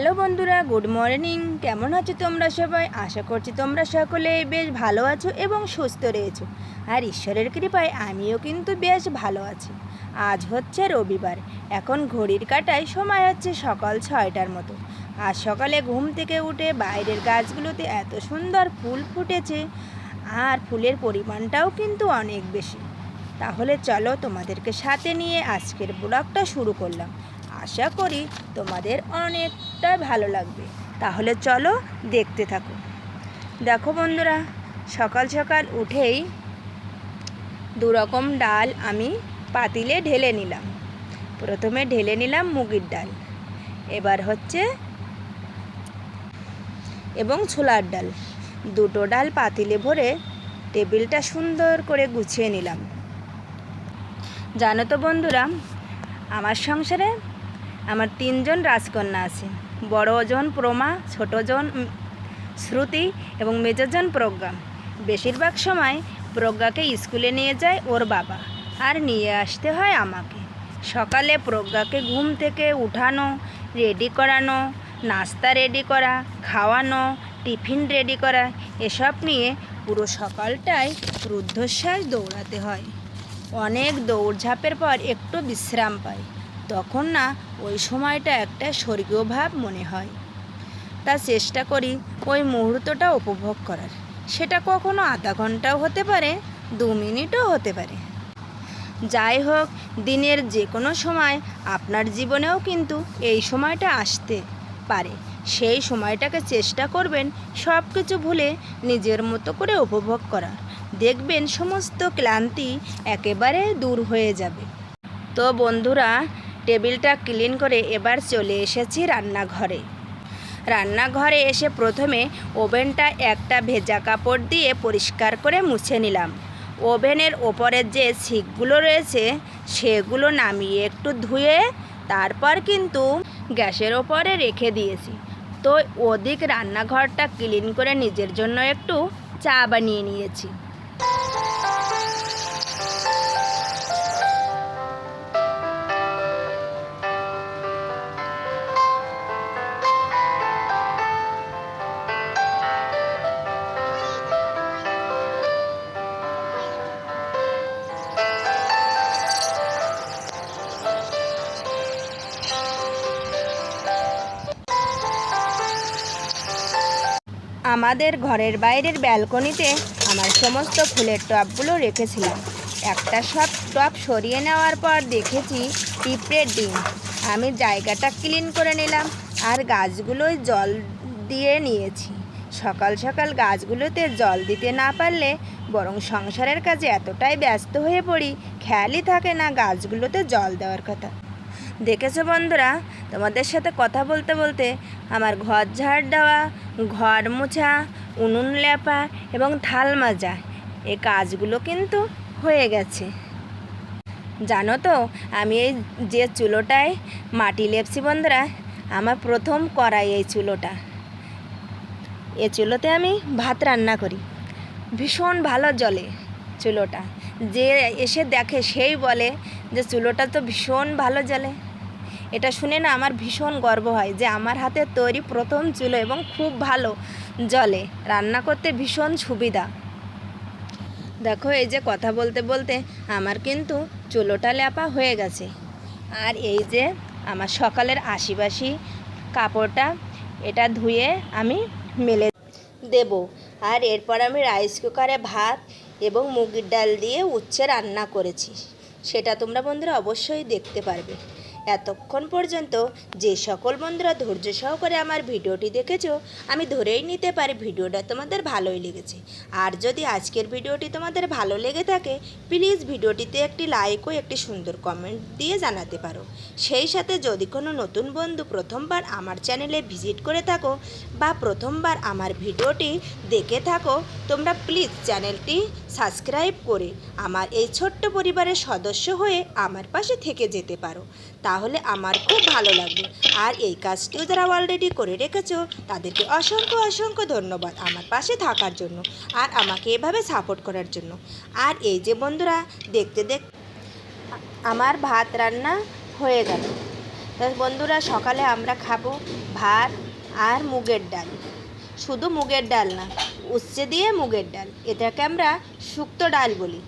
Hello বন্ধুরা, good morning. কেমন আছো তোমরা সবাই? আশা করছি তোমরা সকলে বেশ ভালো আছো এবং সুস্থ রয়েছো। আর ঈশ্বরের কৃপায় আমিও কিন্তু বেশ ভালো আছি। আজ হচ্ছে রবিবার, এখন ঘড়ির কাটায় সময় হচ্ছে সকাল ছয়টার মতো। আজ সকালে ঘুম থেকে উঠে বাইরের গাছগুলোতে এত সুন্দর ফুল ফুটেছে, আর ফুলের পরিমাণটাও কিন্তু অনেক বেশি। তাহলে চলো তোমাদেরকে সাথে নিয়ে আজকের ব্লগটা শুরু করলাম। আশা করি তোমাদের অনেকটা ভালো লাগবে। তাহলে চলো দেখতে থাকো। দেখো বন্ধুরা, সকাল সকাল উঠেই দু রকম ডাল আমি পাতিলে ঢেলে নিলাম। প্রথমে ঢেলে নিলাম মুগের ডাল। এবার হচ্ছে এবং ছোলার ডাল। দুটো ডাল পাতিলে ভরে টেবিলটা সুন্দর করে গুছিয়ে নিলাম। জানো তো বন্ধুরা, আমার সংসারে আমার তিনজন রাজকন্যা আছে। বড়জন প্রমা, ছোটজন শ্রুতি এবং মেজরজন প্রজ্ঞা। বেশিরভাগ সময় প্রজ্ঞাকে স্কুলে নিয়ে যায় ওর বাবা আর নিয়ে আসতে হয় আমাকে। সকালে প্রজ্ঞাকে ঘুম থেকে উঠানো রেডি করানো, নাস্তা রেডি করা, খাওয়ানো, টিফিন রেডি করা, এসব নিয়ে পুরো সকালটাই রুদ্ধশ্বাস দৌড়াতে হয়। অনেক দৌড়ঝাঁপের পর একটু বিশ্রাম পাই তখন না ওই সময়টা একটা স্বর্গীয় ভাব মনে হয়। তা চেষ্টা করি ওই মুহূর্তটা উপভোগ করার। সেটা কখনো আধা ঘন্টাও হতে পারে, দু মিনিটও হতে পারে। যাই হোক, দিনের যে কোনো সময় আপনার জীবনেও কিন্তু এই সময়টা আসতে পারে। সেই সময়টাকে চেষ্টা করবেন সব কিছু ভুলে নিজের মতো করে উপভোগ করার। দেখবেন সমস্ত ক্লান্তি একেবারে দূর হয়ে যাবে। তো বন্ধুরা টেবিলটা ক্লিন করে এবার চলে এসেছি রান্নাঘরে। রান্নাঘরে এসে প্রথমে ওভেনটা একটা ভেজা কাপড় দিয়ে পরিষ্কার করে মুছে নিলাম। ওভেনের ওপরের যে ছিকগুলো রয়েছে, সেগুলো নামিয়ে একটু ধুয়ে তারপর কিন্তু গ্যাসের ওপরে রেখে দিয়েছি। তো ওদিক রান্নাঘরটা ক্লিন করে নিজের জন্য একটু চা বানিয়ে নিয়েছি। আমাদের ঘরের বাইরের ব্যালকনিতে আমার সমস্ত ফুলের টবগুলো রেখেছিলাম। একটা সব টব সরিয়ে নেওয়ার পর দেখেছি পিঁপড়ের ডিম। আমি জায়গাটা ক্লিন করে নিলাম আর গাছগুলোয় জল দিয়ে নিয়েছি। সকাল সকাল গাছগুলোতে জল দিতে না পারলে বরং সংসারের কাজে এতটাই ব্যস্ত হয়ে পড়ি, খেয়ালই থাকে না গাছগুলোতে জল দেওয়ার কথা। দেখেছ বন্ধুরা, তোমাদের সাথে কথা বলতে বলতে আমার ঘর ঝাড় দেওয়া, ঘর মোছা, উনুন লেপা এবং থাল মাজা। এই কাজগুলো কিন্তু হয়ে গেছে। জানো তো, আমি এই যে চুলোটায় মাটি লেপছি বন্ধুরা, আমার প্রথম করাই এই চুলোটা। এ চুলোতে আমি ভাত রান্না করি। ভীষণ ভালো জলে চুলোটা। যে এসে দেখে সেই বলে যে চুলোটা তো ভীষণ ভালো জ্বলে। এটা শুনে না আমার ভীষণ গর্ব হয় যে আমার হাতে তৈরি প্রথম চুলো এবং খুব ভালো জলে। রান্না করতে ভীষণ সুবিধা। দেখো, এই যে কথা বলতে বলতে আমার কিন্তু চুলোটা লেপা হয়ে গেছে। আর এই যে আমার সকালের আশিবাসি কাপড়টা, এটা ধুয়ে আমি মেলে দেব। আর এরপর আমি রাইস কুকারে ভাত এবং মুগের ডাল দিয়ে উচ্ছে রান্না করেছি। সেটা তোমরা বন্ধুরা অবশ্যই দেখতে পারবে। এতক্ষণ পর্যন্ত যে সকল বন্ধুরা ধৈর্য সহকারে আমার ভিডিওটি দেখেছ, আমি ধরেই নিতে পারি ভিডিওটা তোমাদের ভালোই লেগেছে। আর যদি আজকের ভিডিওটি তোমাদের ভালো লেগে থাকে প্লিজ ভিডিওটিতে একটি লাইক ও একটি সুন্দর কমেন্ট দিয়ে জানাতে পারো। সেই সাথে যদি কোনো নতুন বন্ধু প্রথমবার আমার চ্যানেলে ভিজিট করে থাকো বা প্রথমবার আমার ভিডিওটি দেখে থাকো, তোমরা প্লিজ চ্যানেলটি সাবস্ক্রাইব করে আমার এই ছোট্ট পরিবারের সদস্য হয়ে আমার পাশে থেকে যেতে পারো। তাহলে আমার খুব ভালো লাগবে। আর এই কাজটিও যারা অলরেডি করে রেখেছো, তাদেরকে অসংখ্য অসংখ্য ধন্যবাদ আমার পাশে থাকার জন্য আর আমাকে এভাবে সাপোর্ট করার জন্য। আর এই যে বন্ধুরা, দেখতে দেখ, আমার ভাত রান্না হয়ে গেল। বন্ধুরা, সকালে আমরা খাব ভাত আর মুগের ডাল। শুধু মুগের ডাল না উচ্ছে দিয়ে মুগের ডাল। এটাকে আমরা শুক্তো ডাল বলি।